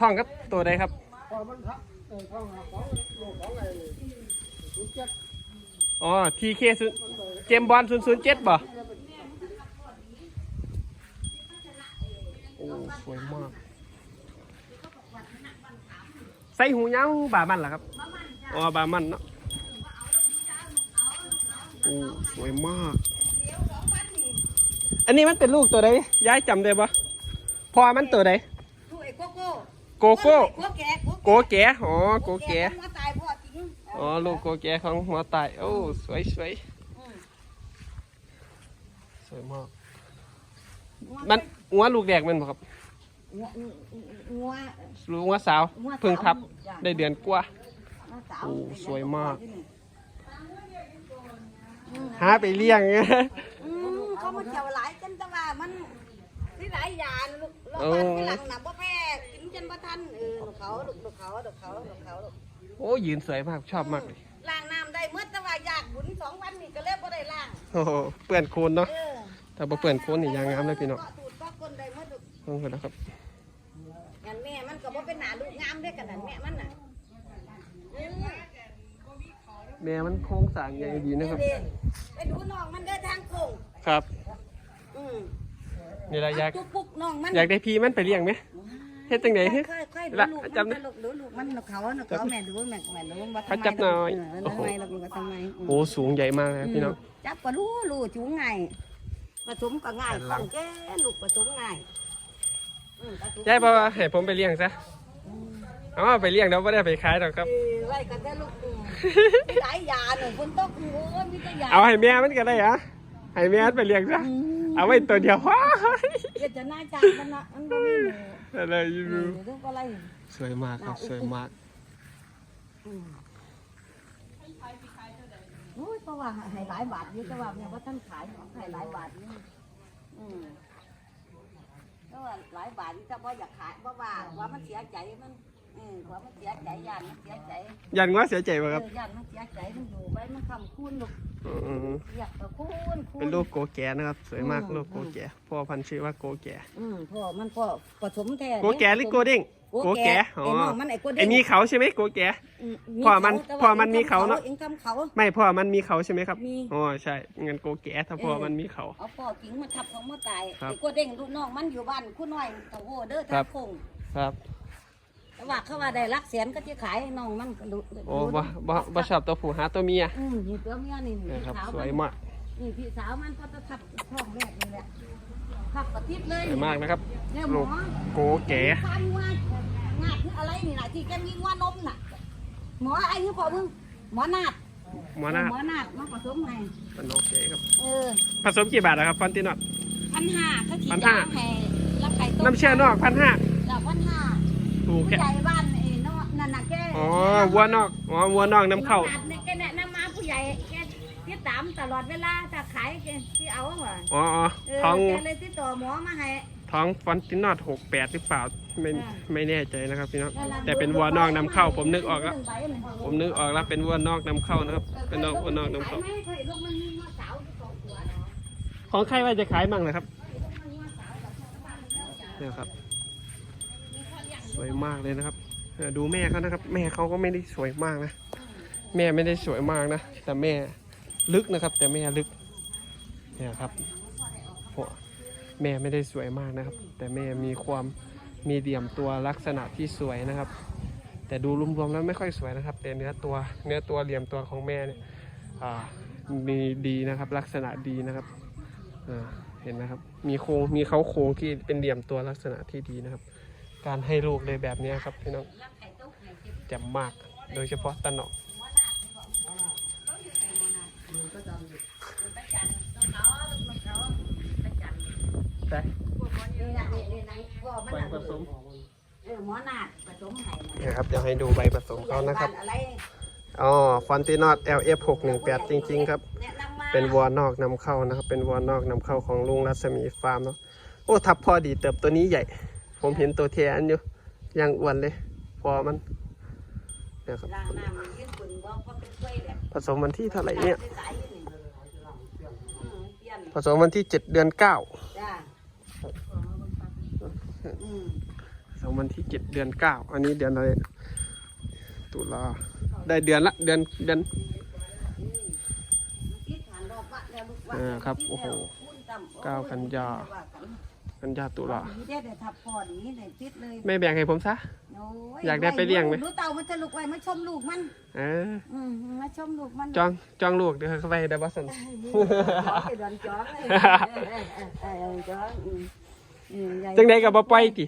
ท่องครับตัวใดครับพอมันทักเออท้องหาของลูกของไอ้ศูนย์เจ็ดอ๋อทีเคเจมบอลศูนย์ศูนย์เจ็ดบ่โอ้สวยมาก ใส่หูยาวบามันเหรอครับอ๋อบามันเนาะโอ้สวยมาก อันนี้มันเป็นลูกตัวใดย้ายจำได้ปะพอมันตัวใด โกโก้โกแก่โกแก่อ๋อโกแก่มันมาตายพ่อจริงอ๋อลูกโกแก่ของหัวตายโอ้สวยสวยอืมสวยมากมันหัวลูกแดกมันบ่ครับงัวงัวลูกหัวสาวหัวสาวเพิ่งทับจ้ะได้เดือนกว่างัวสาวโอ้สวยมากอืมหาไปเลี้ยงอืมเขามาเจียวหลายจนแต่ว่ามันที่หลายอย่างลูกแล้วโอ้มันที่หลังน่ะบ่แพ้กินจนบ่ทัน เออลูกเขาลูกลูกเขาลูกเขาลูกเขาลูกโอ้ยืนสวยมากชอบมากเลยล้างน้ำได้เมื่อแต่ว่าอยากบุญสองวันนี่ก็เลยบ่ได้ล้างโอ้โหเปื่อนโคลนเนาะเออถ้าบ่เปื่อนโคลนนี่ยางงามเลยพี่น้องก็ตูดก็คนได้หมดลูกลองกันนะครับงั้นแม่มันก็บ่เป็นหน้าลูกงามเด้อกันนั่นแม่มันน่ะเออแม่มันโค้งสร้างใหญ่ดีนะครับ เด้ไปดูน้องมันเด้อทางโค้งครับ อืมนี่ละอยากจุกปุกน้องมัน อยากได้พี่มันไปเลี้ยงไหม เฮ็ดจังได๋ค่อยๆค่อยๆดูละลูกจำมันได้ลูกดูลูกมันลูกเขาลูกเขาแม่ดูแม่แม่ดูว่าเขาจับหน่อยเออทำไมลูกว่าทำไมอืมโอ้สูงใหญ่มากเลยพี่น้องจับก็รู้รู้จูงง่ายผสมก็ง่ายแผ่นหลังของแกลูกผสมง่ายอืมผสมยายบอกว่าให้ผมไปเลี้ยงซะอ๋อไปเลี้ยงเดี๋ยวไม่ได้ไปขายหรอกครับเออไว้กันได้ลูกอืมมีหลายยาหนึ่งคนต้องโอ้ยมีแต่ยาเอาให้แม่มันก็ได้อะให้แม่มันไปเลี้ยงซะอืมเอาไว้ตัวเดียวว้ายเดี๋ยวจะน่าจังมันนะมันบ่มีหนู อะไรอยู่เออเดี๋ยวดูอะไรสวยมากครับสวยมากอืมโอ้ยเพราะว่าให้หลายบาทอยู่แต่ว่าเนี่ยว่าท่านขายของให้หลายบาทอยู่อืมเพราะว่าหลายบาทนี่แต่ว่าอยากขายเพราะว่าว่ามันเสียใจมันเออว่ามันเสียใจยานมันเสียใจยันว่าเสียใจป่ะครับเออยานมันเสียใจมันอยู่ไปมันคำคูณลูก อืมอยากจะคูณคูณเป็นลูกโกแก่นะครับ สวยมากอืมลูกโกแก่พ่อพันธุ์ชื่อว่าโกแก่อืมพ่อมันพ่อผสมแท้โกแก่หรือโกเด้งโกแก่อ๋อไอ้น้องมันไอ้โกเด้งไอ้มีเขาใช่ไหมโกแก่มพ่อมันแต่ว่าพ่อมันมีเขาเนอะเองทำเขาไม่พ่อมันมีเขาใช่ไหมครับมีอ๋อใช่งั้นโกแก่ถ้าพ่อมันมีเขาเอาพ่อกิ่งมาทับของมาตายครับไอ้โกเด้งลูกน้องมันอยู่บ้านคุณน้อยตะโหเด้อครัทาบงคงครับ แต่ว่าเขาว่าได้รักแสนก็จะขายให้น้องมันก็ดูโอ้บ่บ่บ่ชอบตัวผู้หาตัวเมียอืมนี่ตัวเมียนี่นะพี่ครับสาวสมัวยนมากนี่พี่สาวมันก็จะทับท้องแรกนี่แหละทับกระติบเลยสวยมากนะครับเนี่ยหมลูอกโกแก่ฟันว่างาดคืออะไรนี่น่ะที่แกมีว่านมน่ะ หมอไอ้นี่พอมึงหมอนาดหมอหน้าหมอนาดมาผสมให้เป็นโอเคครับเออผสมกี่บาทนะครับฟันตินอตพันห้าเขาฉีดพันห้ายาให้รับไก่ต้มน้ำเชื่อนอกพันห้าจากพันห้า ถูกผู้แค่ใหญ่บ้านไอ้นอกนั่นน่ะแกอ๋อวัวนอกอ๋อวัวนอกน้ำเข้าตัดเนี่ยแกแนะนำมาผู้ใหญ่แกติดตามตลอดเวลาถ้าขายแกที่เอาเหรออ๋ออ๋อเออท้องแกเลยติดต่อหมอมาให้ ท้องฟันตินอตหกแปดหรือเปล่าไม่อ่าไม่แน่ใจนะครับพี่น้องแต่เป็นวัวนอกน้ำเข้า ผมนึกออกแล้วผมนึกออกแล้วเป็นวัวนอกน้ำเข้านะครับเป็นนอกวัวนอกน้ำเข้าขยไหมเคยลูกมันมีหัวสาวอยู่สองหัวเนาะของใครว่าจะขายมั่งนะครับเนี่ยครับส วยมากเลยนะครับดูแม่เขานะครับ แม่เขาก็ไม่ได้สวยมากนะ แม่ไม่ได้สวยมากนะ แต่แม่ลึกนะครับ แต่แม่ลึกเนี่ยครับโหแม่ไม่ได้สวยมากนะครับ แต่แม่มีความมีเดี่ยมตัวลักษณะที่สวยนะครับ แต่ดูรวมๆแล้วไม่ค่อยสวยนะครับ แต่เนื้อตัวเนื้อตัวเหลี่ยมตัวของแม่เนี่ยอ่ามีดีนะครับ ลักษณะดีนะครับอ่าเห็นนะครับ มีโครงมีเขาโครงที่เป็นเหลี่ยมตัวลักษณะที่ดีนะครับ การให้ลูกเลยแบบเนี้ยครับพี่น้องรับไก่ต้มให้เก็บแจ่มมาก โดยเฉพาะตะหนอกหัวหน้าเขาบอกเขาอยู่ใส่หัวหน้าประจันต้องเขาต้องเขาประจันแต่นี่นะนี่นี่นะพ่อมันใบน่ะผสมเออหมอนาดผสมให้นะนะครับเดี๋ยวให้ดูใบผสมเขานะครับบ้อะไรอ๋อฟอนตินอต LF 618 จริง ๆ ครับแนะนำมาเป็นวัวนอกนำเข้านะครับ เป็นวัวนอกนำเข้าของลุงรัศมีฟาร์มเนาะโอ้ทับพอดีเติบตัวนี้ใหญ่ ผมเห็นตัวเทียนอยู่ยังอ้วนเลย พอมันเนี่ยครับล้างน้ำมันยืดฝุ่นบ่เพราะเป็นกล้วยแบบผสมวันที่เท่าไหร่เนี่ยสายๆอยู่นี่อืมเปลี่ยนผสมวันที่7เดือน9จ้าอืมสองวันที่เจ็ดเดือนเก้าอันนี้เดือนอะไรตุลาได้เดือนละเดือนเดือนติดฐานดอกว่าแล้วลูกว่าอ่าครับ โอ้โหคุณต่ำเก้ากันยา กันยาตุลาดีได้แต่ทับพอดีได้ติดเลยไม่แบ่งให้ผมซะโอ้อยากได้ไปเลี้ยงไหมรู้เต่ามันจะลูกไว้มาชมลูกมันเอออืมมาชมลูกมันจองจองลูกเดี๋ยวเข้าไปได้บ่สันไปดอนจ้องเลยเออเออจ้องอืมอืมใหญ่จังใดกับบ่ปล่อยติ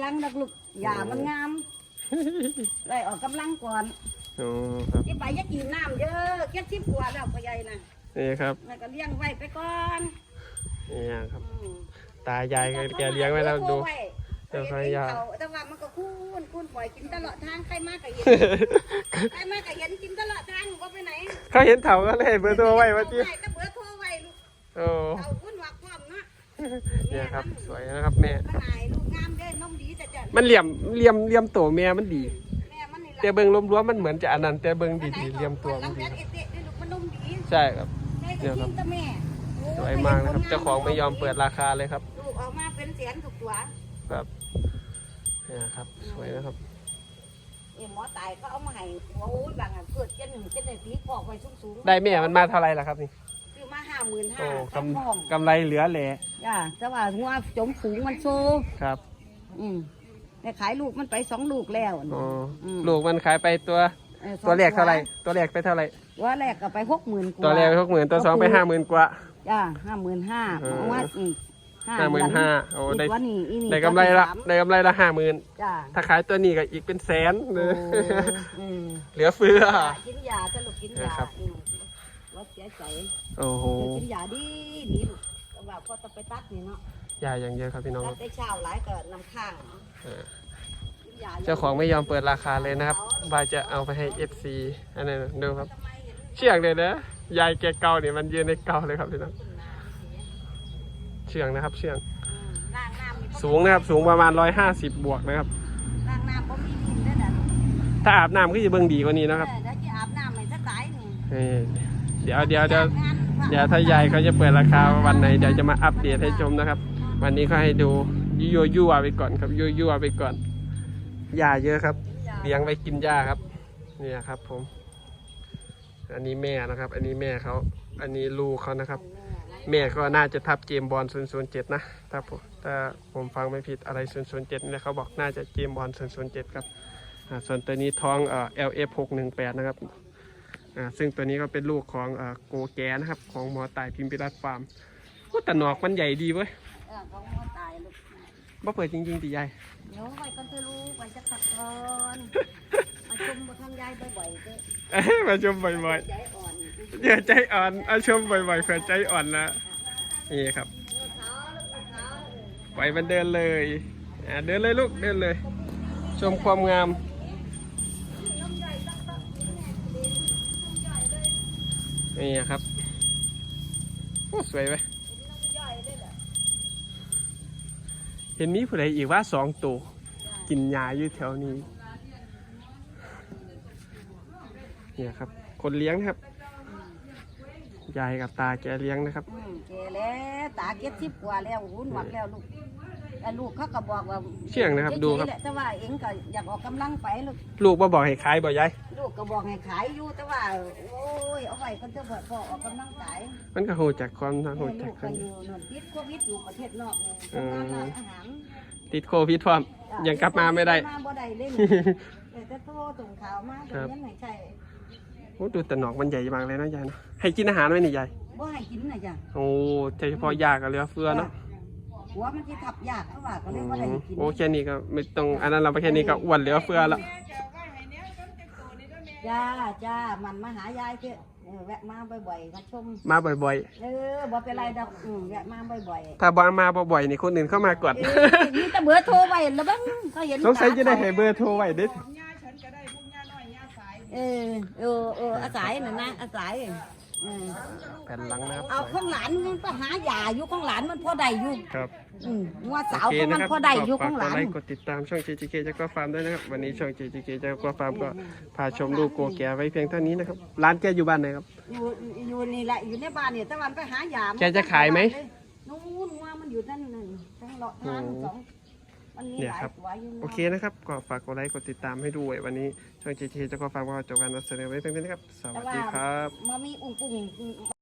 ยังดักลูกอย่ามันงามเลยออกกำลังก่อนโอ้ครับที่ไปอยักกินน้ำเยอะแค่ชิบกว่าแล้วพ่อใหญ่น่ะนี่ครับแล้วก็เลี้ยงไว้ไปก่อนนี่ครับอืม ตายายแกเลี้ยงไว้แล้วดูเดี๋ยวพยายามแต่ว่ามันก็คุ้นคุ้นปล่อยกินตลอดทางใครมากก็เห็นใครมากก็เห็นกินตลอดทางก็ไปไหนเขาเห็นเถาก็เลยให้เบอร์โทรไว้ว่าติใช่ก็เบอร์โทรไว้ลูกโอ้เอาคุ้นวักพร้อมเนาะเนี่ยครับสวยนะครับแม่มันหายลูกงามเด้นมดีแต่จะมันเหลี่ยมเหลี่ยมเหลี่ยมตัวแม่มันดีแม่มันนี่ล่ะแต่เบิ่งรวมๆมันเหมือนจะอันนั้นแต่เบิ่งดีๆเหลี่ยมตัวมัมันนดีดีเด็ดๆลูกมันนมดีใช่ครับใช่เนี่ก็ยครับกินแต่แม่โอ้สวยมากนะครับเจ้าของไม่ยอมเปิดราคาเลยครับ แสนถูกตัวครับเนี่ยครับ สวยนะครับเอ็มหมอตายก็เอามาให้โอ้ยบางอันเกิดเจ็ดหนึ่งเจ็ดในปีกอกไว้สูงๆได้แม่มันมาเท่าไหร่ล่ะครับนี่ซื้อมาห้าหมื่นห้าโอ้แค่ห้องกำกำไรเหลือแหล่จ้าแต่ว่าหัวจมสูงมันโซครับอืมแต่ขายลูกมันไปสองลูกแล้วอ๋ออมลูกมันขายไปตัวเออสองตัวแรกเท่าไหร่ตัวแรกไปเท่าไหร่ตัวแรกก็ไปหกหมื่นกว่าตัวแรกหกหมื่นตัวสองไปห้าหมื่นกว่า จ้าห้าหมื่นห้าเออเอาว่าอีก ห้าหมื่นห้าโอ้ได้อีกว่านี่อีนี่ได้กำไรละตัวที่สามได้กำไรละห้าหมื่นจ้าถ้าขายตัวนี้ก็อีกเป็นแสนเลโอ้ยอืมเหลือเฟือกินยาจะลูกกินยานะครับอืมว่าเสียใจโอ้โหกินยาดีดีลูกแต่ว่าพอจะไปตัดนี่เนาะยาอย่างเดียวครับพี่น้องตัดได้เช้าหลายก็น้ำข้างเออกินยเจ้าของไม่ยอมเปิดราคาเลยนะครับว่าจะเอาไปให้ FC อันนี้นดูครับ เชือกเลยนะยายแกเก่าเนี่ยมันยืนในเก่าเลยครับพี่น้อง เชือกนะครับ เชือกอืมล้างน้ำนี่บ่สูงนะครับสูงประมาณ 150 บวกนะครับล้างน้ำก็มีดินด้วยนะถ้าอาบน้ำก็จะเบิ่งดีกว่านี้นะครับเออแล้วจะอาบน้ำให้สักสายนี่นี่เดี๋ยวเดี๋ยวเดี๋ยวงานเดี๋ยวถ้ายายเขาจะเปิดราคาวันไหนเดี๋ยวจะมาอัปเดตให้ชมนะครับ วันนี้ก็ให้ดูยั่วยั่วๆไปก่อนครับยั่วยั่วๆไปก่อนหญ้าเยอะครับ เลี้ยงไว้กินหญ้าครับ เนี่ยครับผม อันนี้แม่นะครับ อันนี้แม่เขา อันนี้ลูกเขานะครับ แม่ ก็น่าจะทับเจมบอล007 นะ ถ้าผมถ้าผมฟังไม่ผิดอะไร 007 นี่แหละเขาบอกน่าจะเจมบอล007 ครับอ่าส่วนตัวนี้ท้องเอ่อ LF 618 นะครับอ่าซึ่งตัวนี้ก็เป็นลูกของเอ่อโกแกนะครับ ของหมอตายพิมพิรัตฟาร์มแต่หนอกมันใหญ่ดีเว้ย บ่เปิดจริงๆติยายเดี๋ยวไปก็จะรู้ไปจะขัดก่อนมาชมมาทำยายบ่อยๆเด้อเอ้ยมาชมบ่อยใจอ่อนๆเดี๋ยวใจอ่อนเอาชมบ่อยๆเผื่อใจอ่อนนะนี่ครับลูกเขาลูกเขาปล่อยมันเดินเลยอ่าเดินเลยลูกเดินเลย ชมความงามนี่ครับโอ้สวยไหม เห็นมีผู้ใดอีกว่าสองตัวกินยาอยู่แถวนี้ เนี่ยครับ คนเลี้ยงนะครับ ยายกับตาแกเลี้ยงนะครับอืมแกแล้วตาเก็ดสิบกว่าแล้วหุ่นหมักแล้วลูกแต่ลูกเขาก็บอกว่าเชื่องนะครับดูครับเฉยๆแหละแต่ว่าเองก็อยากออกกำลังไปลูก ลูกมาบอกให้ขายบ่ยายลู กก็บอกให้ขายอยู่แต่ว่า โอ้ยเอาไว้ก็จะพอพอออกกำลังกายมันก็โหจากความทางโหลูจากกคก็นอยู่นนติดโควิดอยู่ประเทศนอกเนี่ยอืมทำงานร้านอาหารติดโควิดพร้อมยังกลับมาไม่ได้ มาบ่ได้เล่นแต่จะโทรส่งข่าวมาตรงนี้ไหนใช่โอ้ดูแต่หนอกมันใหญ่มากเลยนะยายนะให้กินอาหารไหมนี่ยายบ่ให้กินน่ะจ้ะโอ้เฉพาะยากับเหลือเฟือเนาะหัวมันสิทับยากเขาว่าก็อืเลยบ่ได้มให้กิน โอ้แค่นี้ก็ไม่ต้องอันนั้นเราไปแค่นี้ก็อ้วนเหลือเฟือแล้ว จ้าจ้ามันมาหายายเถอะเออแวะมาบ่อยๆมาชมมาบ่อยเออบ่เป็นไรดอกอืมแวะมาบ่อยๆๆถ้าบอมาบ่อยๆนี่คนอื่นเข้ามาก่อนเออมีแต่เบอร์โทรไว้แล้วบ้างเขาเห็นสงสัยจะได้ให้เบอร์โทรไว้เด็ดเออเออเอออาศัยน่ะนะอาศัยเออ แผ่นหลังนะครับเอาข้างหลานมันไปหายาอยู่ข้างหลานมันพอได้อยู่ครับอืมงัวสาวโอเคก็มันะนครับพอได้อยู่ฝากข้างหกลาดนไลค์กดติดตามช่อง JJK จักรฟาร์มด้วยนะครับ วันนี้ช่อง JJK จักรฟาร์มก็พาชมลูกโกแกไว้เพียงเท่านี้นะครับ ร้านแกอยู่บ้านไหนครับ อยู่อยู่นี่แหละอยู่ในบ้านเนี่ยตะวันไปหายาแกจะขายไหม นู่นงัวมันอยู่นั่นนั่นทั้งเลาะทางโอ้สอง มันมีเนี่ยหลายครับตัวอยู่โอเคนะครับก็ฝากกดไลค์กดติดตามให้ด้วย วันนี้ช่อง GT จะก็ฝากว่าจบการนำเสนอไว้ตรงนี้นะครับ สวัสดีครับมามีอุ้งปุ้ง